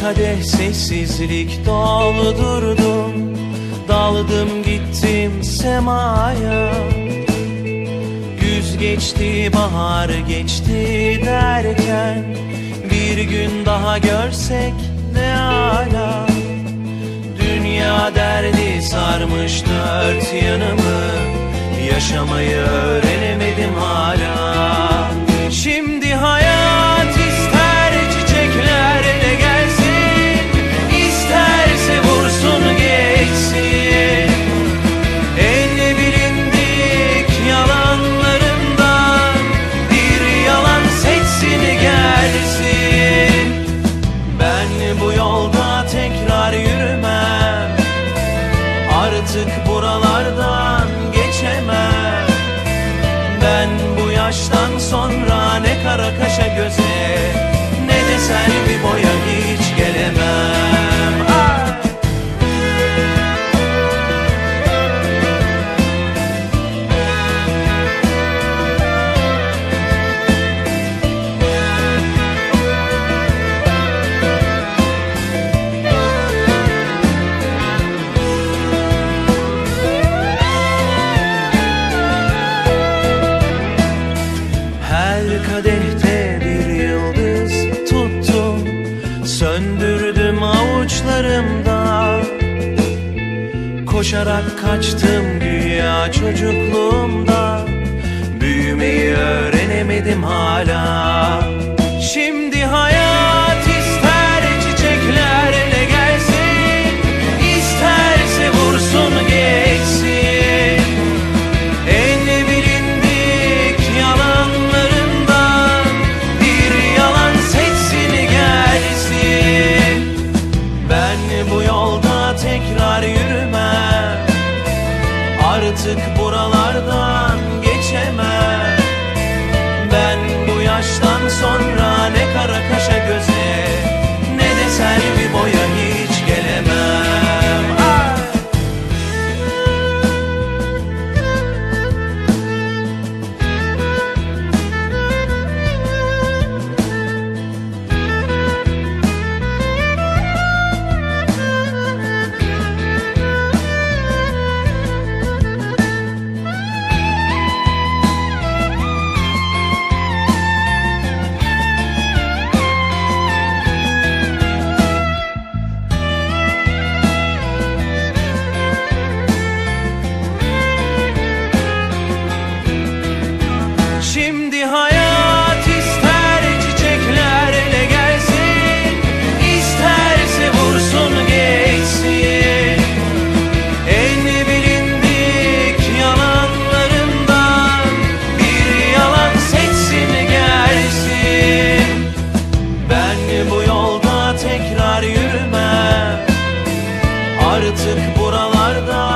kadeh sessizlik doldurdum Daldım gittim semaya. Güz geçti bahar geçti derken Bir gün daha görsek ne ala. Dünya derdi sarmış dört yanımı Yaşamayı öğrenemedim hala Artık buralardan geçemem. Ben bu yaştan sonra ne kara kaşa göze Ne de selvi boya hiç avuçlarımda Koşarak kaçtım güya çocukluğumda. Büyümeyi öğrenemedim hala Artık buralardan artık buralarda.